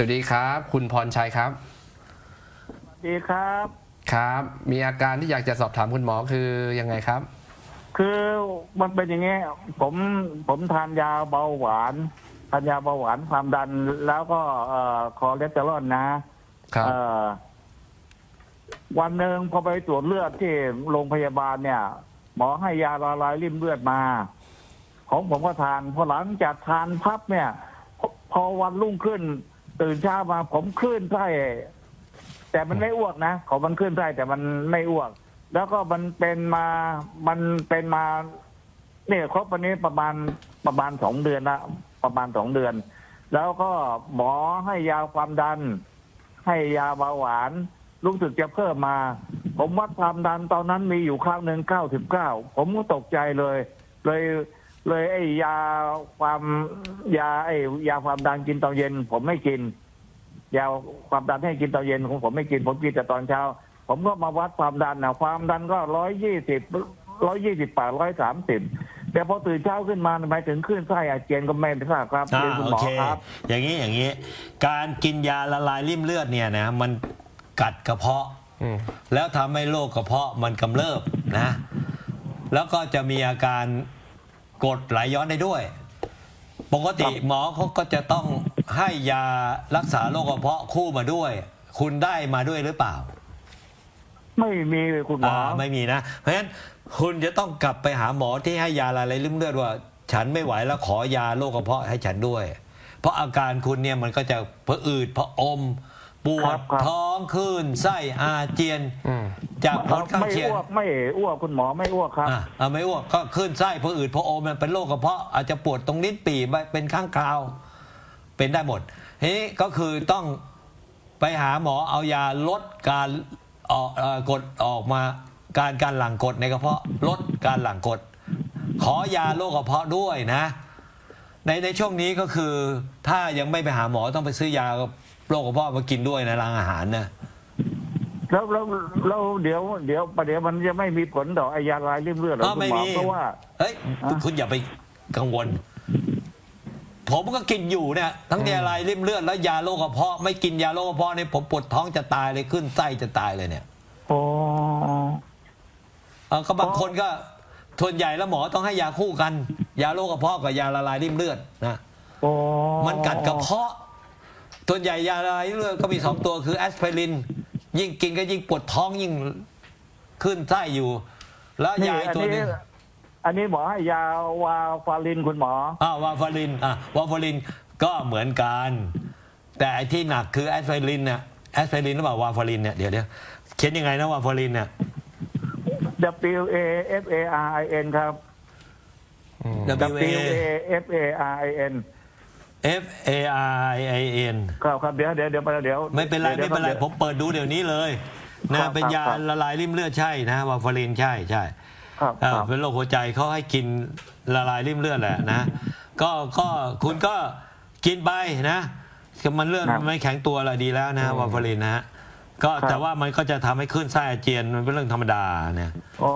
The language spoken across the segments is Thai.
วัสดีครับ คุณพรชัยครับ ดีครับ ครับ มีอาการที่อยากจะสอบถามคุณหมอคือยังไงครับ คือมันเป็นอย่างเงี้ยผมผมทานยาเบาหวานทานยาเบาหวานความดันแล้วก็เอ่อคอเลสเตอรอลนะครับเอ่อวันหนึ่งพอไปตรวจเลือดที่โรงพยาบาลเนี่ย หมอให้ยาละลายริ่มเลือดมา ของผมก็ทานพอหลังจากทานพับเนี่ย พอพอวันรุ่งขึ้น ตื่นเช้ามาผมคลื่นไส้แต่มันไม่อ้วกนะของมันคลื่นไส้แต่มันไม่อ้วก แล้วก็มันเป็นมามันเป็นมา เนี่ยครบวันนี้ประมาณประมาณสองเดือนละประมาณสองเดือน แล้วก็หมอให้ยาความดัน ให้ยาเบาหวานรู้สึกจะเพิ่มมา ผมวัดความดันตอนนั้นมีอยู่ครั้งหนึ่งเก้าสิบเก้าผมก็ตกใจเลย เลย เลยไอ้ยาความยาไอ้ยาความดันกินตอนเย็น ผมไม่กิน ยาความดันให้กินตอนเย็นของผมไม่กิน ผมกินแต่ตอนเช้า ผมก็มาวัดความดันนะความดันก็ร้อยยี่สิบร้อยยี่สิบแปดร้อยสามสิบแต่พอตื่นเช้าขึ้นมาหมายถึงขึ้นไส้อาเจียนก็ไม่ทราบครับอ่าเรียนคุณโอหมอเค ครับ อย่างนี้อย่างนี้ การกินยาละลายริ่มเลือดเนี่ยนะมันกัดกระเพาะ อืม แล้วทำให้โรคกระเพาะมันกำเริบนะ แล้วก็จะมีอาการ กรดไหลย้อนได้ด้วย ปกติหมอเขาก็จะต้องให้ยารักษาโรคกระเพาะคู่มาด้วย คุณได้มาด้วยหรือเปล่า ไม่มีเลยคุณหมออ่าไม่มีนะ เพราะฉะนั้นคุณจะต้องกลับไปหาหมอที่ให้ยาละลายริ่มเลือดว่า ฉันไม่ไหวแล้วขอยาโรคกระเพาะให้ฉันด้วย เพราะอาการคุณเนี่ยมันก็จะผะอืดผะอม ปวครัดบครับ ท้องคลื่นไส้อาเจียนอืม จากผลข้างไม่เคียงอ้วกไม่อ้วกคุณหมอไม่อ้วกครับ อะอะไม่อ้วกก็คลื่นไส้ผะอืดผะอมมันเป็นโรคกระเพาะอาจจะปวดตรงลิ้นปี่ไปเป็นข้างคราว เป็นได้หมดทีนี้ก็คือต้องไปหาหมอเอายาลดการออกเอ่อกดออกมาการการหลั่งกรดในกระเพาะลดการหลั่งกรดขอยาโรคกระเพาะด้วยนะ ในในช่วงนี้ก็คือ ถ้ายังไม่ไปหาหมอต้องไปซื้อยาโรคกระเพาะมากินด้วยในร้านอาหารนะแล้วแล้วแล้วเดี๋ยวเดี๋ยวประเดี๋ยวมันจะไม่มีผลต่อไอยาลายริ่มเลือดเหรออ๋อคุณไม่หมอมีเพราะว่าเฮ้ยอะคุณอย่าไปกังวล ผมก็กินอยู่เนี่ยทั้งยาลายริ่มเลือดแล้วยาโรคกระเพาะไม่กินยาโรคกระเพาะเนี่ยผมปวดท้องจะตายเลยขึ้นไส้จะตายเลยเนี่ยโอ้เออก็บางคนก็ ส่วนใหญ่แล้วหมอต้องให้ยาคู่กัน ยาโรคกระเพาะกับยาละลายริ่มเลือดนะโอ้มันกัดกระเพาะส่วนใหญ่ยาละลายริ่มเลือดก็มีสองตัวคือแอสไพริน ยิ่งกินก็ยิ่งปวดท้องยิ่งขึ้นไส้อยู่ แล้วนี่ยาอีกอันตัวหนี้นึง อันนี้หมอให้ยาวาฟารินคุณหมอ อ่าวาฟารินอะวาฟารินก็เหมือนกัน แต่ไอ้ที่หนักคือแอสไพรินเนี่ยแอสไพรินหรือเปล่าวาฟารินเนี่ยเดี๋ยวเดี๋ยวเขียนยังไงนะวาฟารินเนี่ย W A F A R I N ครับอืม W W A A F A R I N F A R I N ครับครับเดี๋ยวเดี๋ยวเดี๋ยวเดี๋ยวไม่เป็นไรดี๋ไม่ยวเป็นไรดี๋ยวผมเปิดดูเดี๋ยวนี้เลยครันะบเป็นยาครับละลายริ่มเลือดใช่นะวาฟารินใช่ใช่ครับเอ่อครับเป็นโรคหัวใจเขาให้กินละลายริ่มเลือดแหละนะ ก็ก็คุณก็กินไปนะคือมันเลือดครับไม่แข็งตัวละดีแล้วนะอืมวาฟารินนะฮะ ก็ครับแต่ว่ามันก็จะทำให้ขึ้นไส้อาเจียนมันเป็นเรื่องธรรมดาเนี่ยโอ้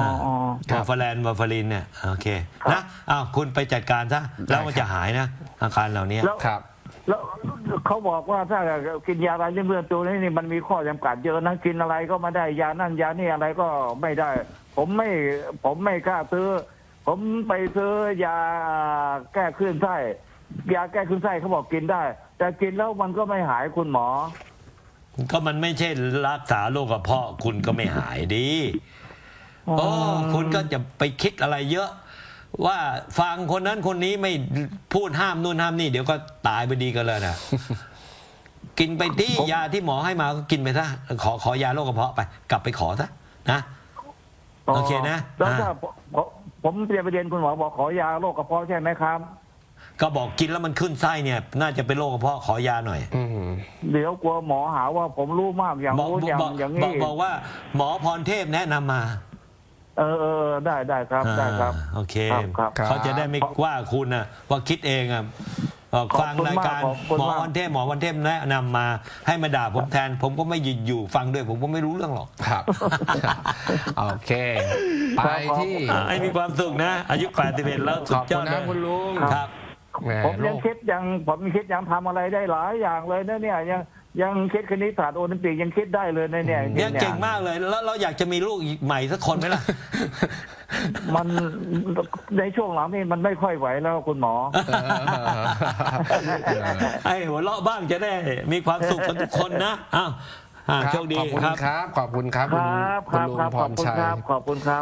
อ๋อวาฟาแลนวาฟารินเนี่ยโอเคครับ นะอ้าวคุณไปจัดการซะแล้วมันจะหายนะอาการเหล่านี้ แล้วครับ แล้วเขาบอกว่าถ้ากินยาอะไรเรื่องตัวนี้นี่มันมีข้อจำกัดเยอะนะกินอะไรก็ไม่ได้ยานั่นยานี่อะไรก็ไม่ได้ ผมไม่ผมไม่กล้าซื้อ ผมไปซื้อยาแก้คลื่นไส้ยาแก้คลื่นไส้เขาบอกกินได้ แต่กินแล้วมันก็ไม่หายคุณหมอ ก็มันไม่ใช่รักษาโรคกระเพาะคุณก็ไม่หายดีโอ้คุณก็จะไปคิดอะไรเยอะ ว่าฟังคนนั้นคนนี้ไม่พูดห้ามนู่นห้ามนี่ เดี๋ยวก็ตายไปดีกันเลยนะกินไปที่ผมยาที่หมอให้มาก็กินไปซะขอขอยาโรคกระเพาะไป กลับไปขอซะนะโอเคนะแล้วถ้าอ่าผมผมเรียนไปเรียนคุณหมอบอกขอยาโรคกระเพาะใช่ไหมครับ ก็บอกกินแล้วมันขึ้นไส้เนี่ย น่าจะเป็นโรคกระเพาะขอยาหน่อย อืม เดี๋ยวกลัวหมอหาว่าผมรู้มากอย่างบอกรู้อย่างบอกอย่างบนี้อกบอกว่าหมอพรเทพแนะนำมาเออเออเออได้ได้ครับได้ครับ อ่าโอเคครับครับครับ เขาจะได้ไม่ว่าคุณนะว่าคิดเองอะเอ่อขอบฟังคุณรายการมากขอบคุณหมอมากวันเทพหมอวันเทพแนะนำมา ให้มาด่าผมแทน ผมก็ไม่หยุดอยู่ฟังด้วยผมก็ไม่รู้เรื่องหรอกครับ โอเค ไปที่ อ่าให้มีความสุขนะ อายุ81แล้วสุขดอบยคุอณดนะเลยคุณลุง ครับ แหมผมยังโลกคิดยังผมยังคิดยังทำอะไรได้หลายอย่างเลยนะเนี่ยยังยังคิดคณิตศาสตร์โอลิมปิกยังคิดได้เลยนะเนี่ยยังเก่งมากเลยแล้วเราอยากจะมีลูกอีกใหม่สักคนไหมล่ะ มันในช่วงหลังนี่มันไม่ค่อยไหวแล้วคุณหมอเออไอ้หัวเราะบ้างจะได้มีความสุขกันทุกคนนะอ้าวอ่าครับโชคดีขอบคุณครับครับขอบคุณครับคคุณรับคคุณรับลุงครับพขอบรคุณชัยครับขอบคุณครับ